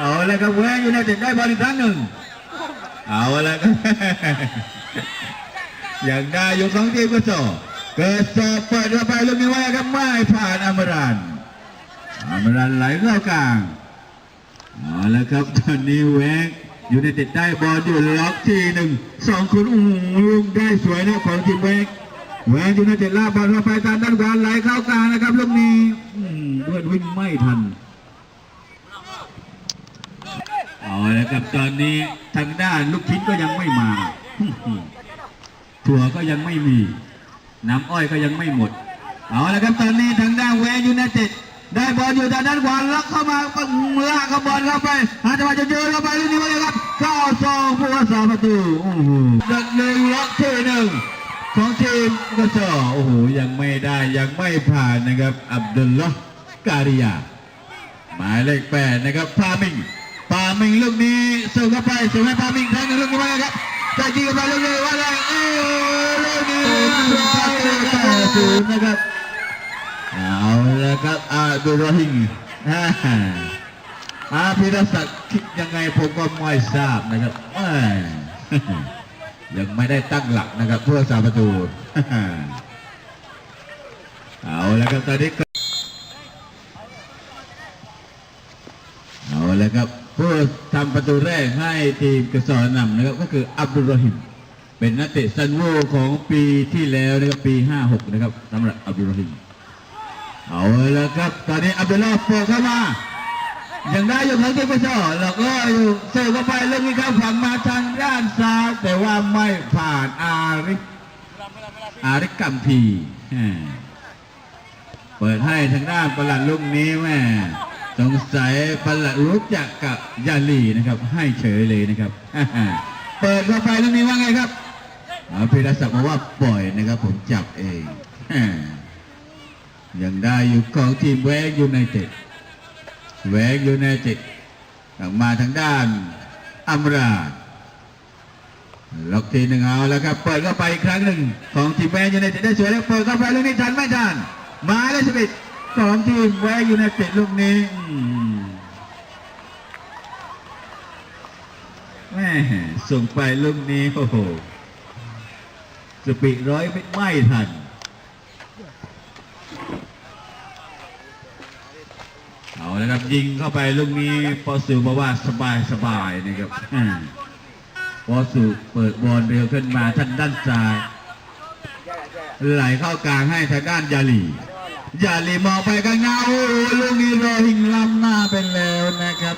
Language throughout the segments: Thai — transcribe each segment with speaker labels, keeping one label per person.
Speaker 1: เอาละครับแวงอยู่ในเต็ดได้บอลอีกครั้งหนึ่งเอาละครับอย่างได้ยู่ของทีมกระสอบกระสอบเปิดเข้าไปลูกนี้ไว้ครับไม่ผ่านอมรันอมรันไหลเข้ากลางเอาละครับตอนนี้แวงอยู่ในเต็ดได้บอลอยู่ล็อกทีหนึ่งสองคนอุ้งลุงได้สวยนะของทีมแวงแวงอยู่ในเต็ดลาบอลเข้าไปตามด้านขวาไหลเข้ากลางนะครับลูกนี้เพื่อนวิ่งไม่ทัน เอา ละครับตอนนี้ทางด้านลูกชิ้นก็ยังไม่มาถั่วก็ยังไม่มี น้ำอ้อยก็ยังไม่หมด เอาละครับตอนนี้ทางด้านแวร์ยูไนเต็ดได้บอลอยู่ทางด้านขวาล็อกเข้ามาลากบอลเข้าไปหาจังหวะจะเจอเข้าไปลูกนี้ว่าไงครับเข้าซองผู้รักษาประตูโอ้โหดักหนึ่งล็อกที่หนึ่งของทีมกระสอโอ้โหยังไม่ได้ยังไม่ผ่านนะครับ อับดุลลอฮ์การิยาหมายเลขแปดนะครับพามิง พามิงลูกนี้ส่งเข้าไปส่งให้พามิงแทงลูกนี้ว่าไงครับจะยิงเข้าไปลูกนี้ว่าไงเอ้ยลูกนี้ประตูต่อศูนย์นะครับเอาละครับอาดูโรฮิงฮ่าอาพิรศักดิ์คิดยังไงผมก็ไม่ทราบนะครับยังไม่ได้ตั้งหลักนะครับเพื่อสาประตูเอาละครับตอนนี้เอาละครับ ผู้ทำประตูแรกให้ทีมกระสอนนำนะครับก็คืออับดุลรอฮิมเป็นนักเตะซันโวของปีที่แล้วนะครับปี 56 นะครับสำหรับอับดุลรอฮิมเอาละครับ ตอนนี้อับดุลลาห์เปิดเข้ามายังได้อยู่ของทีมกระสอแล้วก็อยู่เสิร์ฟเข้าไปเรื่องนี้เข้าฝั่งมาทางด้านซ้ายแต่ว่าไม่ผ่านอาริกอาริกกัมพีเปิดให้ทางด้านประหลัดลูกนี้แม่ สงสัยประหลัดรู้จักกับยาลีนะครับ ให้เฉยเลยนะครับเปิดเข้าไปตรงนี้ว่าไงครับพีรศักดิ์บอกว่าปล่อยนะครับ ผมจับเองยังได้อยู่ของทีมแวกยูไนเต็ดแวกยูไนเต็ดมาทางด้านอัมราล็อกทีหนึ่งเอาแล้วครับเปิดเข้าไปอีกครั้งหนึ่งของทีมแวกยูไนเต็ดได้สวยแล้วเปิดเข้าไปลูกนี้ทันไม่ทันมาแล้วสิบเอ็ดของทีมแวกยูไนเต็ดลูกนี้แม่ส่งไปลูกนี้โอ้โหสปีร้อยไม่ไม่ทันเอาแล้วครับยิงเข้าไปลูกนี้ปอสูบอกว่าสบายสบายนะครับอ่าปอสูเปิดบอลเร็วขึ้นมาท่างด้านซ้าย ไหลเข้ากลางให้ทางด้านยาลี อย่าลีมองไปข้างหน้าโอ้ลูกนี้โรหิงล้ำหน้าไปแล้วนะครับ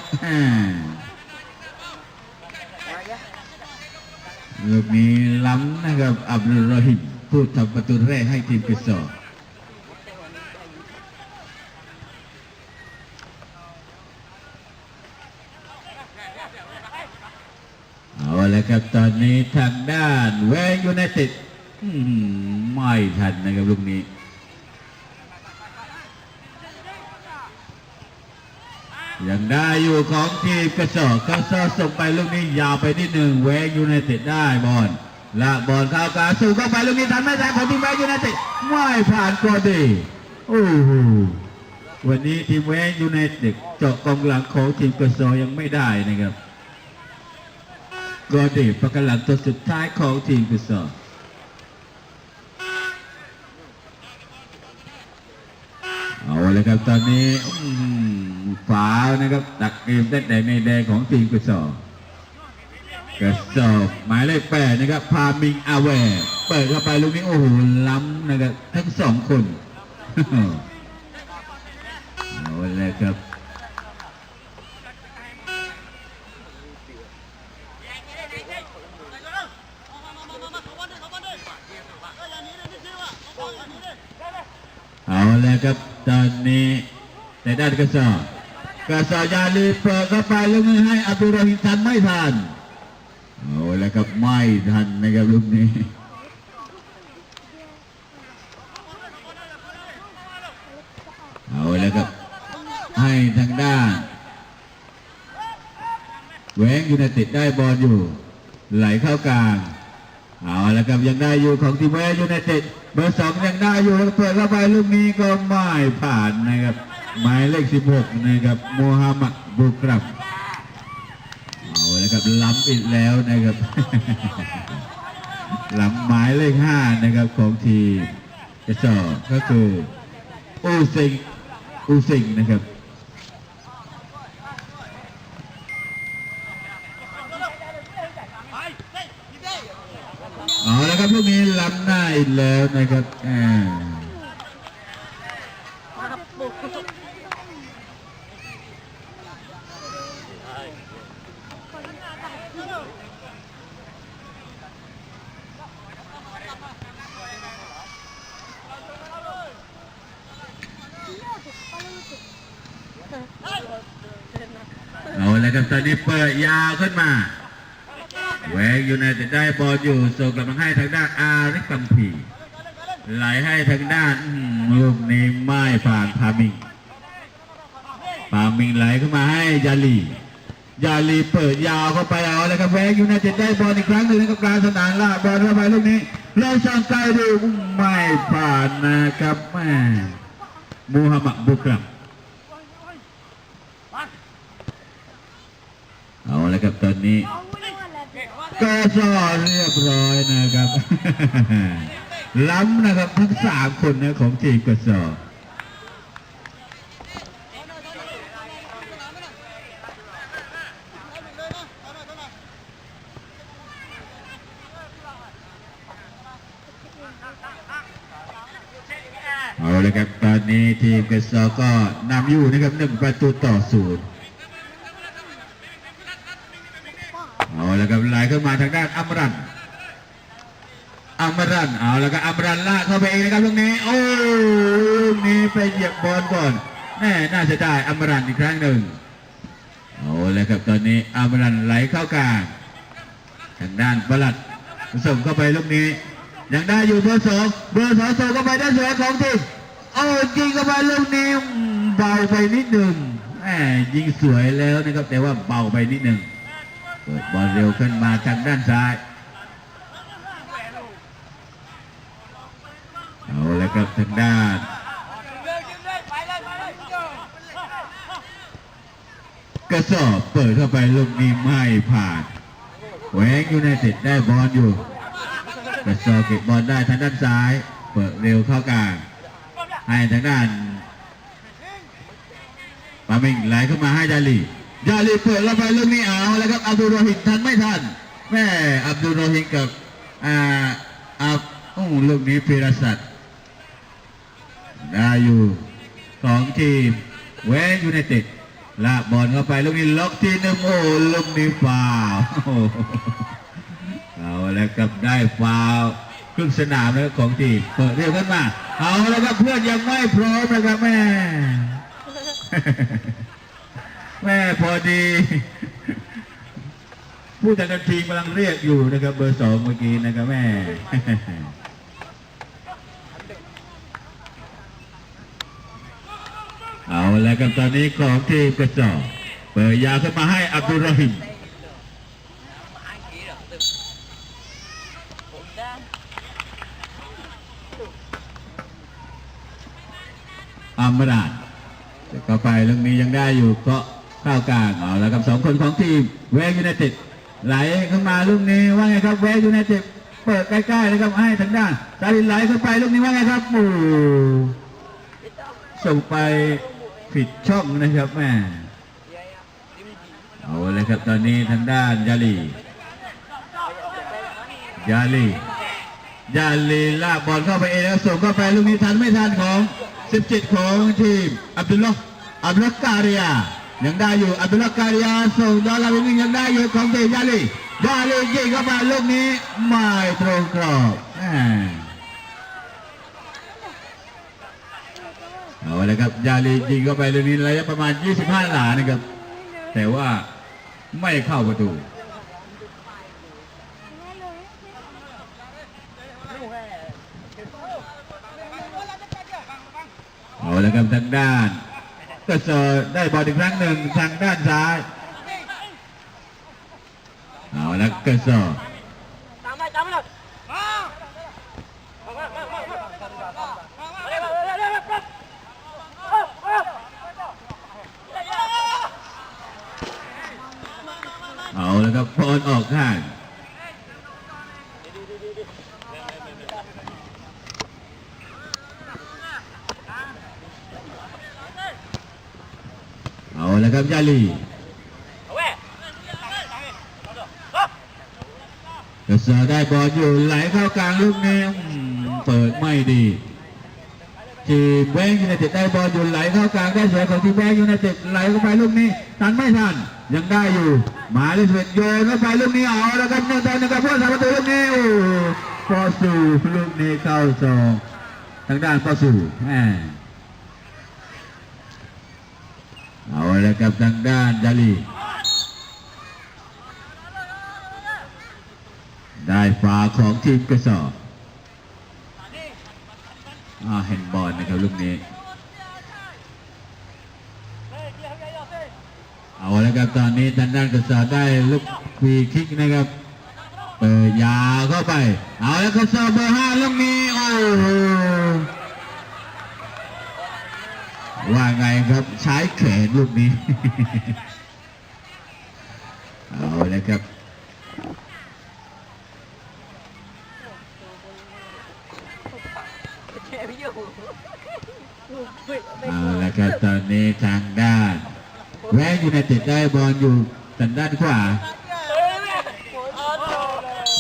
Speaker 1: ลูกนี้ล้ำนะครับ อับดุลโรหิมผู้ทำประตูแรกให้ทีมกิสอเอาละครับตอนนี้ทางด้านแวงยูไนเต็ดไม่ทันนะครับลูกนี้ ยังได้อยู่ของทีมกระสอบกระสอบส่งไปลูกนี้ยาวไปนิดหนึ่งแวงยูไนเต็ดได้บอลละบอลเข้ากลางสู่เข้าไปลูกนี้ทันไม่ทันของทีมแวงยูไนเต็ดไม่ผ่านกอดีโอ้โหวันนี้ทีมแวงยูไนเต็ดเจาะกองหลังของทีมกระสอบยังไม่ได้นะครับกอดีประกันหลังตัวสุดท้ายของทีมกุศลเอาเลยครับตอนนี้ อื้อหือฝานะครับตักเกมตั้งแต่ในแดงของทีมกุศลกระสอบหมายเลขแปดนะครับพามิงอาแวเปิดเข้าไปลูกนี้โอ้โหล้ำนะครับทั้งสองคนเอาเลยครับเอาแล้วครับตอนนี้ในด้านกระสอบ กระสอบยาลีเปิดเข้าไปลูกนี้ให้อับดุลรอฮิมทันไม่ทันเอาแล้วครับไม่ทันนะครับลูกนี้เอาแล้วครับให้ทางด้านแหวงยูไนเต็ดได้บอลอยู่ ไหลเข้ากลางเอาแล้วครับยังได้อยู่ของทีมแวร์ยูไนเต็ดเบอร์สองยังได้อยู่แล้วเปิดเข้าไปลูกนี้ก็ไม่ผ่านนะครับ หมายเลข 16 นะครับโมฮัมหมัดบุกรับแล้วครับล้ำอีกแล้วนะครับล้ำหมายเลขห้านะครับของทีมกระจอกก็คืออูซิงอูซิงนะครับเอาแล้วครับพวกนี้ล้ำหน้าอีกแล้วนะครับอ่าแล้วครับตอนนี้เปิดยาว ขึ้นมาแหวงอยู่ในแต่ได้บอลอยู่ส่งกลับมาให้ทางด้านอาริกัมพีไหลให้ทางด้านลูกนี้ไม่ผ่านพามิงพามิงไหลเข้ามาให้ยาลียาลีเปิดยาวเข้าไปเอาเลยครับแหวงอยู่ในจะได้บอลอีกครั้งหนึ่งนะครับกลารสนามลากบอลเข้าไปลูกนี้เราช่างไกลดูไม่ผ่านนะครับแม่มูฮัมหมัดบุกรัม เอาลยครับตอนนี้ก็สอเรียบร้อยนะครับ ล้ำนะครับทั้งสามคนนะของทีมกสอเอาลยครับตอนนี้ทีมกสอก็นำอยู่นะครับหนึ่งประตูต่อศูนย์ เอาแล้วครับไหลเข้ามาทางด้านอัมรัน อัมรัน เอาแล้วก็อัมรันลากเข้าไปเองนะครับลูกนี้ โอ้ลูกนี้ไปเหยียบบอลก่อนแน่น่าจะได้อัมรันอีกครั้งหนึ่งเอาแล้วครับตอนนี้อัมรันไหลเข้ากลางทางด้านประหลัดส่งเข้าไปลูกนี้ ยังได้อยู่เบอร์สองเบอร์สองส่งเข้าไปด้านสวยของทีมโอ้ยิงเข้าไปลูกนี้เบาไปนิดหนึ่งแหมยิงสวยแล้วนะครับแต่ว่าเบาไปนิดหนึ่งเปิดบอลเร็วขึ้นมาทางด้านซ้ายเอาลยครับทางด้าน กระสอบเปิดเข้าไปลูกนี้ไม่ผ่านแหวงยูไนเต็ดได้บอลอยู่ กระสอบเก็บบอลได้ทางด้านซ้าย เปิดเร็วเข้ากลางให้ทางด้านปามิงไหลเข้ามาให้ดาลีดาลีเปิดแล้วไปลูกนี้เอาแล้วครับอับดุลโรฮิตทันไม่ทันแม่อับดุลโรฮิตกับอ่าอับโอ้ลูกนี้พีรศักดิ์ได้อยู่ของทีมเวสยูไนเต็ด ลากบอลเข้าไปลูกนี้ล็อกทีหนึ่งโอ้ลูกนี้ฟาวเอาแล้วครับได้ฟาวครึ่งสนามแล้วของทีเปิดเร็วขึ้นมาเอาแล้วครับเพื่อนยังไม่พร้อมนะครับแม่แม่พอดีผู้จัดการทีมกำลังเรียกอยู่นะครับเบอร์สองเมื่อกี้นะครับแม่ เอาแล้วกันตอนนี้ของทีมกระจอกเปิดยาวขึ้นมาให้อับดุลรหิมอัมราดแต่ก็ไปเรื่องนี้ยังได้อยู่ก็เข้ากลางเอาแล้วกับสองคนของทีมเวกยูไนเต็ดไหลเข้ามาลูกนี้ว่าไงครับเวกยูไนเต็ดเปิดใกล้ๆเลยครับให้ทางด้านซาลินไหลเข้าไปลูกนี้ว่าไงครับส่งไป ผิดช่องนะครับแม่เอาเลยครับตอนนี้ทางด้านยาลียาลียาลีลากบอลเข้าไปเองแล้วส่งเข้าไปลูกนี้ทันไม่ทันของ 17 ของทีมอับดุลลอฮ์อับดุลลอฮ์การิยายังได้อยู่อับดุลลอฮ์การิยาส่งดอลลาร์วิ่งยังได้อยู่ของทีมยาลียาลียิงเข้าไปลูกนี้ไม่ตรงกรอบแม่ เอาลยครับยาลียิงเข้าไปเรื่องนี้ระยะประมาณ 25 หลานะครับ แต่ว่าไม่เข้าประตูเอาลยครับทางด้านก็เจอได้บอลอีกครั้งหนึ่งทางด้านซ้าย เอาแล้วก็เจอ แล้วครับบอลออกข้างเอาแล้วครับยาลี
Speaker 2: เอาเว้ย
Speaker 1: กระเสือได้บอลอยู่ไหลเข้ากลางลูกนี้เปิดไม่ดีทีมแบงค์ยูไนเต็ดได้บอลอยู่ไหลเข้ากลางได้เสียของทีมแบงค์ยูไนเต็ดไหลเข้าไปลูกนี้ทันไม่ทันยังได้อยู่ หมาเลสเวตโยนเข้าไปลูกนี้เอาแล้วครับหนึ่งต่อหนึ่งกับผู้สาประตูลูกนี้โอ้ปอสูลูกนี้เข้าซองทางด้านปอสูแหมเอาแล้วครับทางด้านยาลีได้ฝาของทีมกระสอบอ่าเห็นบอลนะครับลูกนี้ เอาแล้วครับตอนนี้ทางด้านกระสอบได้ลูกฟรีคิกนะครับเปิดยาวเข้าไป เอาแล้วกระสอบเบอร์ห้าลูกนี้โอ้โหว่าไงครับใช้แขนลูกนี้ เอาแล้วครับ เอาละครับตอนนี้ทางด้านแวะยูไนเต็ดได้บอลอยู่ทางด้านขวา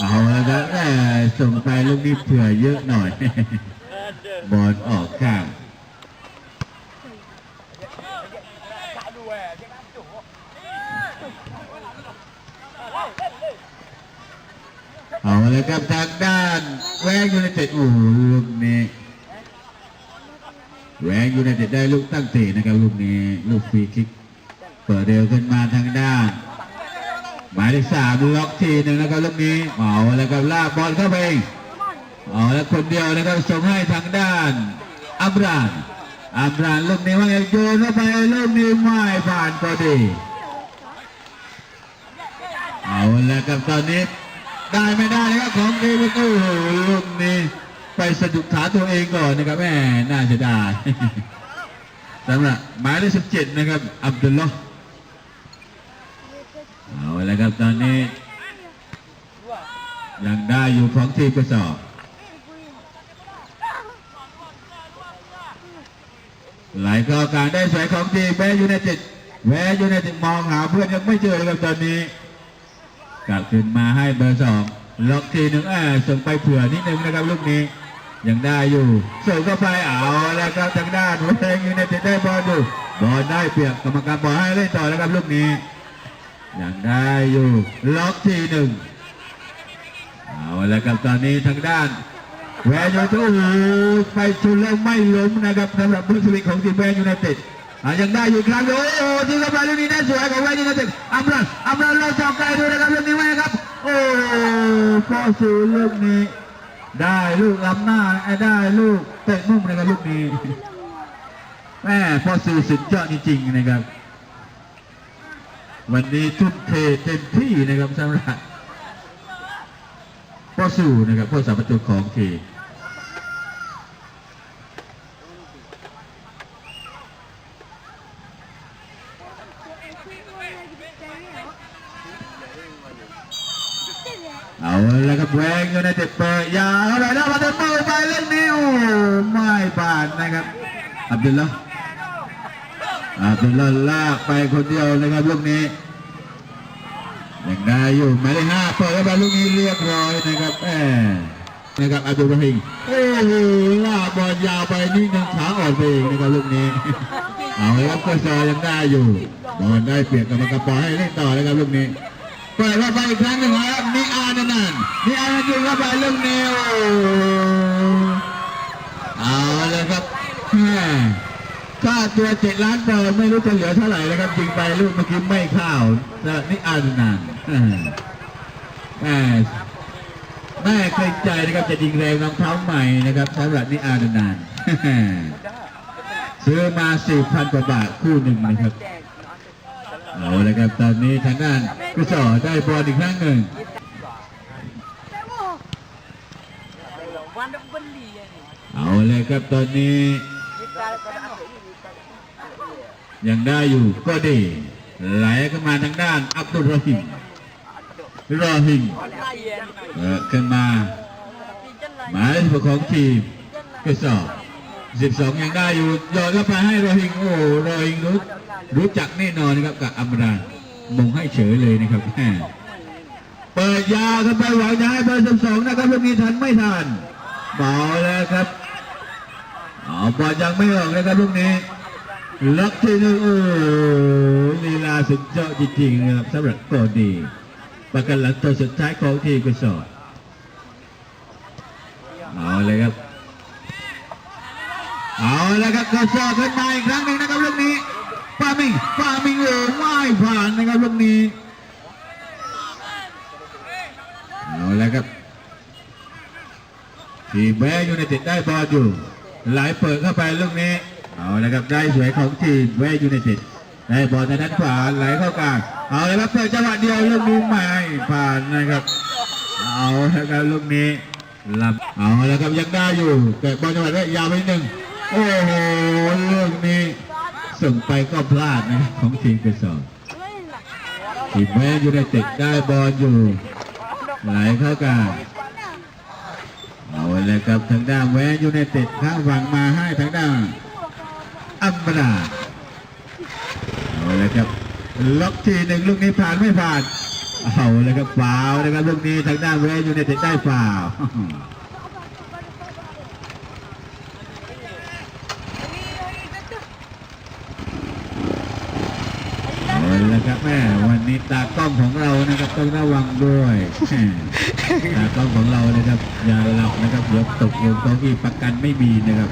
Speaker 1: เอาและครับแหม่ส่งไปลูกนี้เผื่อเยอะหน่อย บอลออกข้างเอาละครับทางด้านแวะยูไนเต็ดโอ้ลูกนี้แหวงยูไนเต็ดได้ลูกตั้งเตะนะครับลูกนี้ลูกฟรีคิก ปิดเร็วขึ้นมาทางด้าน หมายเลขสามล็อกทีหนึ่งนะครับลูกนี้เอาแล้วก็ลากบอลเข้าไปเอาแล้วคนเดียวนะครับส่งให้ทางด้านอัมรานอัมรานลูกนี้ว่าไงโยนเข้าไปลูกนี้ไม่ผ่านพอดีเอาแล้วครับตอนนี้ได้ไม่ได้นะครับของเดวิดโอ้ลูกนี้ไปสะดุดขาตัวเองก่อนนะครับแม่น่าจะได้สำหรับหมายเลขสิบเจ็ดนะครับ อับดุลลอฮ์ เอาละครับตอนนี้ยังได้อยู่ของทีมกระสอบไหลเข้าการได้สวยของทีมแวร์ยูไนเต็ดแวร์ยูไนเต็ดมองหาเพื่อนยังไม่เจอเลยครับตอนนี้กลับขึ้นมาให้เบอร์สองล็อกทีหนึ่งอ่าส่งไปเผื่อนิดนึงนะครับลูกนี้ยังได้อยู่ส่งเข้าไปเอาแล้วครับทางด้านแวร์ยูไนเต็ดได้บอลอยู่บอลได้เปรียบกรรมการบอกให้เล่นต่อแล้วครับลูกนี้ ยังได้อยู่ล็อกทีหนึ่งเอาแล้วครับตอนนี้ทางด้านแวร์ยูไนเต็ดไปชนแล้วไม่ล้มนะครับสำหรับบุสลิกของทีมแวร์ยูไนเต็ดยังได้อยู่ครั้งโอ้โหที่เข้าไปลูกนี้ได้สวยของแวร์ยูไนเต็ดอัมรันอัมรันเราจอกไกลด้วยนะครับลูกนี้ไว้ครับ โอ้ข้อสูลูกนี้ ได้ลูกล้ำหน้าได้ลูกเตะมุมนะครับลูกนี้แม่พอสูสุดยอดจริงๆนะครับ วันนี้ทุ่มเทเต็มที่นะครับสำหรับพ่อสู่นะครับพ่อสาประตูของทีเอาแล้วครับแหวงอยู่ในเต็ดเปิดยาวเข้าไปแล้วมาเต็มมือไปเล่นนิ้วไม่ผ่านนะครับอับดุลละ อับดุลละลากไปคนเดียวนะครับลูกนี้ยังได้อยู่หมายเลขห้าเปิดเข้าไปลูกนี้เรียบร้อยนะครับแหมนะครับอับดุลรหิงโอ้โหลากบอลยาวไปนิดนึงขาอ่อนไปเองนะครับลูกนี้เอาเลยครับก็ซอยังได้อยู่บอลได้เปลี่ยนกรรมกรปล่อยให้เล่นต่อนะครับลูกนี้เปิดเข้าไปอีกครั้งหนึ่งครับนิอานันนันนิอานันยิงเข้าไปลูกนี้เอาเลยครับ ค่าตัวเจ็ดล้านปอนด์ไม่รู้จะเหลือเท่าไหร่แล้วครับยิงไปลูกเมื่อกี้ไม่เข้าแล้วนิอานันนันแหมแม่เคยใจนะครับจะยิงแรงรองเท้าใหม่นะครับสำหรับนิอานันนันซื้อมาสี่พันกว่าบาทคู่หนึ่งนะครับเอาละครับตอนนี้ทางด้านกุศลได้บอลอีกครั้งหนึ่งเอาเลยครับตอนนี้ ยังได้อยู่ก็ดีไหลเข้ามาทางด้านอับดุลรหิมรอหิงเปิดขึ้นมาหมายเลขของทีมกระสอบ12ยังได้อยู่ยอดเข้าไปให้รอหิงโอ้รอหิงรู้รู้จักแน่นอนนะครับกับอัมรานมงให้เฉยเลยนะครับเปิดยาเข้าไปหวังจะให้เบอร์12นะครับลูกนี้ทันไม่ทันเบาแล้วครับอ๋อบอลยังไม่ออกนะครับลูกนี้ ล็อกที่หนึ่งโอ้ลีลาสุดยอดจริงๆนะครับสำหรับโกดีประกันหลังตัวสุดท้ายของทีมกุศลเอาเลยครับ เอาเลยครับกระสอขึ้นมาอีกครั้งหนึ่งนะครับลูกนี้ปามิงปามิงโอ้ไม่ผ่านนะครับลูกนี้เอาเลยครับทีมแม่ยูไนเต็ดได้บอลอยู่ไหลเปิดเข้าไปลูกนี้ เอาละครับได้สวยของทีมแม่ยูไนเต็ดได้บอลทางด้านขวาไหลเข้ากลางเอาละครับเปิดจังหวะเดียวลูกนี้ไม่ผ่านนะครับเอาละครับลูกนี้ลำเอาละครับยังได้อยู่แต่บอลจังหวะนี้ยาวไปหนึ่งโอ้โหลูกนี้ส่งไปก็พลาดนะของทีมกระสอบทีมแม่ยูไนเต็ดได้บอลอยู่ไหลเข้ากลางเอาเลยครับทางด้านแวร์ยูไนเต็ดข้างฝั่งมาให้ทางด้าน อัมบราเอาเลยครับล็อกทีหนึ่งลูกนี้ผ่านไม่ผ่าน เอาเลยครับฟาวนะครับลูกนี้ทางด้านแวร์ยูไนเต็ดได้ฟาวล์เอาลยครับแม่วันนี้ตากล้องของเรานะครับต้องระวังด้วยตากล้องของเรานะครับอย่าหลับนะครับเดี๋ยวตกลงเก้าอี้ประกันไม่มีนะครับ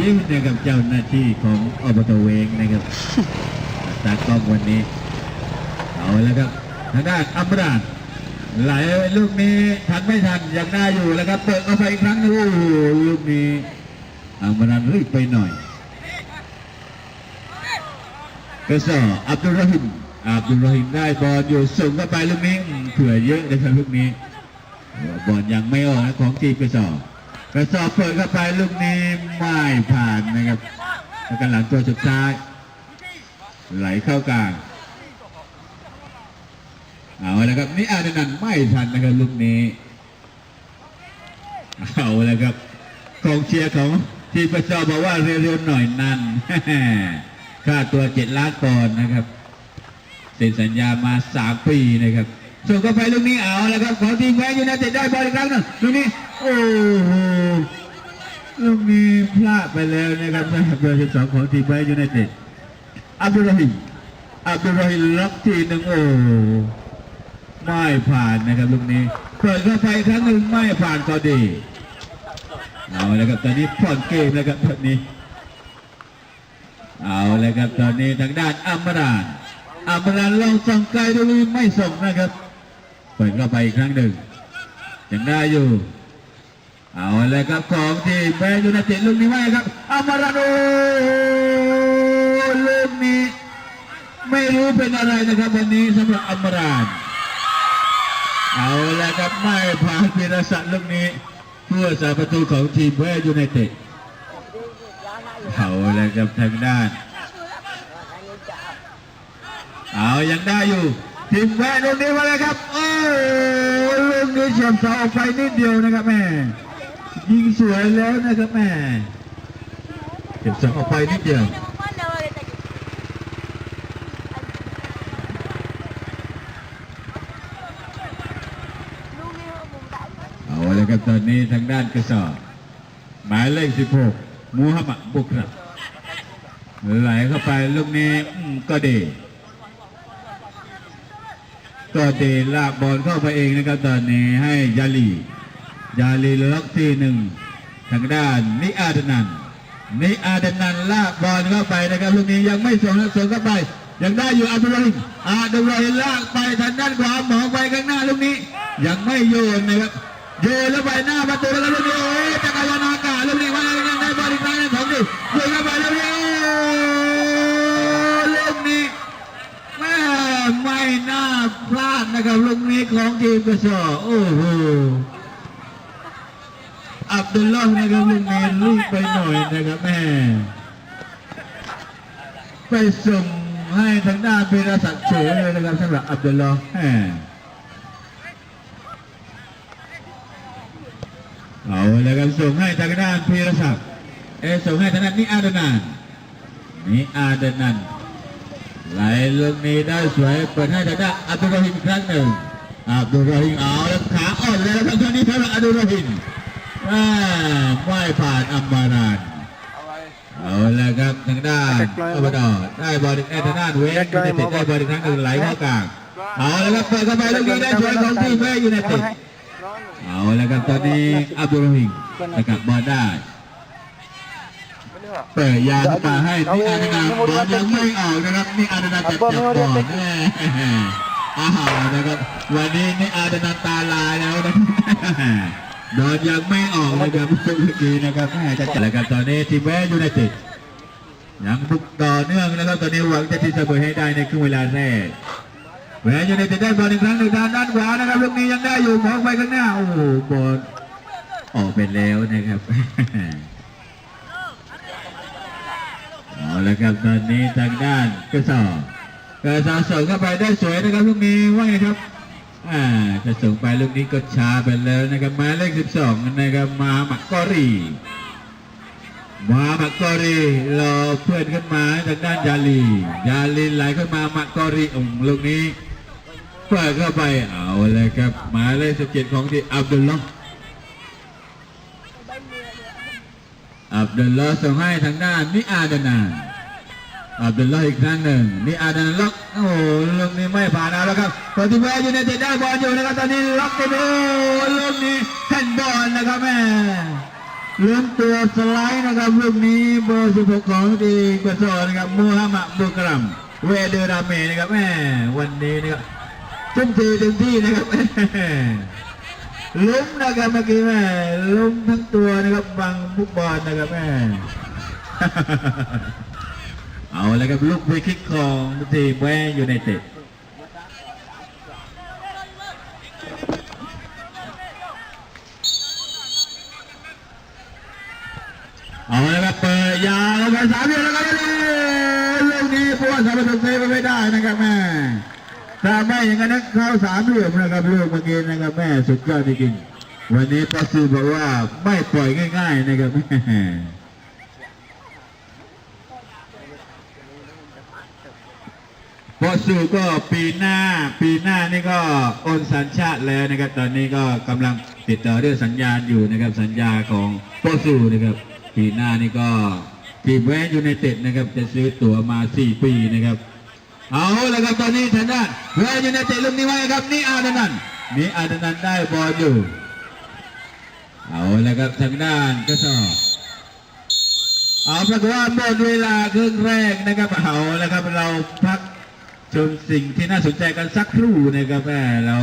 Speaker 1: ยิ่งนะครับเจ้าหน้าที่ของอบตเวงนะครับตากล้องวันนี้ เอาแล้วครับทางด้านอัมรานไหลลูกนี้ทันไม่ทันยังได้อยู่แล้วครับเปิดเข้าไปอีกครั้งโอ้โหลูกนี้อัมรานรีบไปหน่อยกระสออับดุลรหิมอับดุลรหิมได้บอลอยู่ส่งเข้าไปลูกนี้เผื่อเยอะนะครับลูกนี้บอลยังไม่ออกนะของทีมกระสอบ กระสอบเปิดเข้าไปลูกนี้ไม่ผ่านนะครับแล้วกันหลังตัวสุดท้าย ไหลเข้ากลางเอาแล้วครับนี่อาดนันไม่ทันนะครับลูกนี้เอาแล้วครับกองเชียร์ของทีมกระสอบอกว่าเร็วๆหน่อยนั่นค่าตัวเจ็ดล้านปอนด์นะครับเซ็นสัญญามาสามปีนะครับส่งเข้าไปลูกนี้เอาแล้วครับของทีมแมนยูไนเต็ดได้บอลอีกครั้งหนึงลูกนี้ โอ้โหลูกนี้พลาดไปแล้วนะครับสำหรับเบอร์สิบสองของทีมแมนยูไนเต็ดอับดุลรหิมอับดุลรหิมล็อกทีหนึ่งโอ้ไม่ผ่านนะครับลูกนี้เปิดเข้าไปครั้งหนึ่งไม่ผ่านก็ดีเอาแล้วครับตอนนี้ผ่อนเกมแล้วครับตอนนี้ เอาลยครับตอนนี้ทางด้านอัมรานอัมรานลองส่งไกลดูไม่ส่งนะครับ เปิดเข้าไปอีกครั้งหนึ่งยังได้อยู่ เอาเลยครับของทีมแมนยูไนเต็ดลูกนี้ไม่ครับอัมรานโอลูกนี้ไม่รู้เป็นอะไรนะครับวันนี้สำหรับอัมรานเอาเลยครับไม่ผ่านพีรศักดิ์ลูกนี้ เพื่อสาประตูของทีมแมนยูไนเต็ดเอาเลยครับทางด้าน เอายังได้อยู่ทีมแวลูกนี้มาเลยครับโอ้ลูกนี้เฉียบเสาออกไปนิดเดียวนะครับแม่ ยิงสวยแล้วนะครับแม่เฉียบเสาออกไปนิดเดียวเอาเลยครับตอนนี้ทางด้านกระสอบหมายเลข 16 มูฮัมหมัดบุกครับไหลเข้าไปลูกนี้ก็ดี ก็ดีลากบอลเข้าไปเองนะครับตอนนี้ให้ยาลี ยาลีล็อกที่หนึ่งทางด้านนิอาดนันนิอาดนันลากบอลเข้าไปนะครับลูกนี้ยังไม่ส่งส่งเข้าไป ยังได้อยู่อับดุลฮิมอาดุลรหิมลากไปทางด้านขวาหมองไปข้างหน้าลูกนี้ ยังไม่โยนนะครับโยนแล้วไปหน้าประตูแล้วลูกนี้โอ้ยจักรยานอากาศลูกนี้ว่ายังได้บอลอีกครั้งหนึงของดิโยนเข้าไปลูกนี้โอ้ลูกนี้แม่ไม่น่าพลาดนะครับลูกนี้ของทีมกระสอโอ้โห ดุลลอฮ์นะครับลูกนี้รีบไปหน่อยนะครับแม่ไปส่งให้ทางด้านพีรศักดิ์เฉยเลยนะครับสำหรับอับดุลลอฮ์แหมเอาแล้วครับส่งให้ทางด้านพีรศักดิ์เอยส่งให้ทางด้านนิอาดนานนิอาดนันไหลลูกนี้ได้สวยเปิดให้ทางด้านอับดุลรอฮิมอีกครั้งหนึ่งอับดุลรอฮิมเอาแล้วขาอ่อนเลยนะครับตอนนี้สำหรับอับดุลรอฮิมอ่า ไม่ผ่านอัมบารานเอาละครับทางด้านอบดได้บอลได้ทางด้านเวสยูไนเต็ดได้บอลอีกครั้งหนึ่งไหลเข้ากลางเอาละครับเปิดเข้าไปลูกนี้ได้สวยของทีมเวสยูไนเต็ดเอาละครับตอนนี้อับดุลรฮิมนะครับบอลได้เปิดยาวเข้ามาให้นี่อาดนาบอลยังไม่ออกนะครับนี่อาดนาจับจับบอลแน่อ้าวนะครับ วันนี้นี่อาดนาตาลายแล้วนะ บอลยังไม่ออกนะครับเมื่อกี้นะครับแม่จะจัดแล้วครับตอนนี้ทีมเวสยูไนเต็ดยังบุกต่อเนื่องนะครับตอนนี้หวังจะที่เสมอให้ได้ในครึ่งเวลาแรกแหวนยูไนเต็ดได้บอลอีกครั้งหนึ่งทางด้านขวานะครับลูกนี้ยังได้อยู่มองไปข้างหน้าโอ้โหบอลออกไปแล้วนะครับเอาละครับตอนนี้ทางด้านกระสอบกระสอบส่งเข้าไปได้สวยนะครับลูกนี้ว่าไงครับ อ่าจะส่งไปลูกนี้ก็ช้าไปแล้วนะครับหมายเลข12นะครับมาหมักกอรีมามักกอรีรอเพื่อนขึ้นมาทางด้านยาลี ยาลีไหลขึ้นมามักกอรีองลูกนี้เปิดเข้าไปเอาเลยครับหมายเลขสิบเจ็ดของที่อับดุลลอฮ์อับดุลลอฮ์ส่งให้ทางด้านนิอาดนา อับดุลลอฮ์อีกครั้งหนึ่งนิอาดานล็อกโอ้โหลูกนี้ไม่ผ่านเอาแล้วครับตอนที่แวร์ยูไนเต็ดได้บอลอยู่นะครับตอนนี้ล็อกไปดูลูกนี้แท่นบอลนะครับแม่ลื่อนตัวสไลด์นะครับลูกนี้เบอร์16ของทีมกระสอนะครับมูฮัมหมัดบุกรัมเวเดอราเมนะครับแม่วันนี้นะครับทุ่มเทเต็มที่นะครับแม่ลุ้มนะครับเมื่อกี้แม่ลุ้มทั้งตัวนะครับบังฟุตบอลนะครับแม่ เอาเลยครับลูกฟรีคิกของทีมแวร์ยูไนเต็ดเอาและครับเปิดยาวแล้วกันสามเดือนแล้วกันลูกนี้พวกสามประตูเซฟไม่ได้นะครับแม่ถ้าไม่อย่างนั้นเข้าสามเหลี่ยมนะครับลูกเมื่อกี้นะครับแม่สุดยอดจริงๆวันนี้ปอซูบอกว่าไม่ปล่อยง่าย ๆ นะครับแม่ ปอซูก็ปีหน้า ปีหน้านี่ก็โอนสัญชาติแล้วนะครับ ตอนนี้ก็กำลังติดต่อเรื่องสัญญาณอยู่นะครับ สัญญาของปอซูนะครับ ปีหน้านี่ก็ทีมแวนยูไนเต็ดนะครับ จะซื้อตั๋วมา 4 ปีนะครับ เอาละครับตอนนี้ทางด้านแวนยูไนเต็ดลูกนี้ไว้ครับนี่อาดนันนี่อาดนันได้บอลอยู่เอาละครับทางด้านก็สอบเอาปรากฏว่าหมดเวลาครึ่งแรกนะครับเอาละครับเราพัก ชมสิ่งที่น่าสนใจกันสักครู่นะครับแม่เรา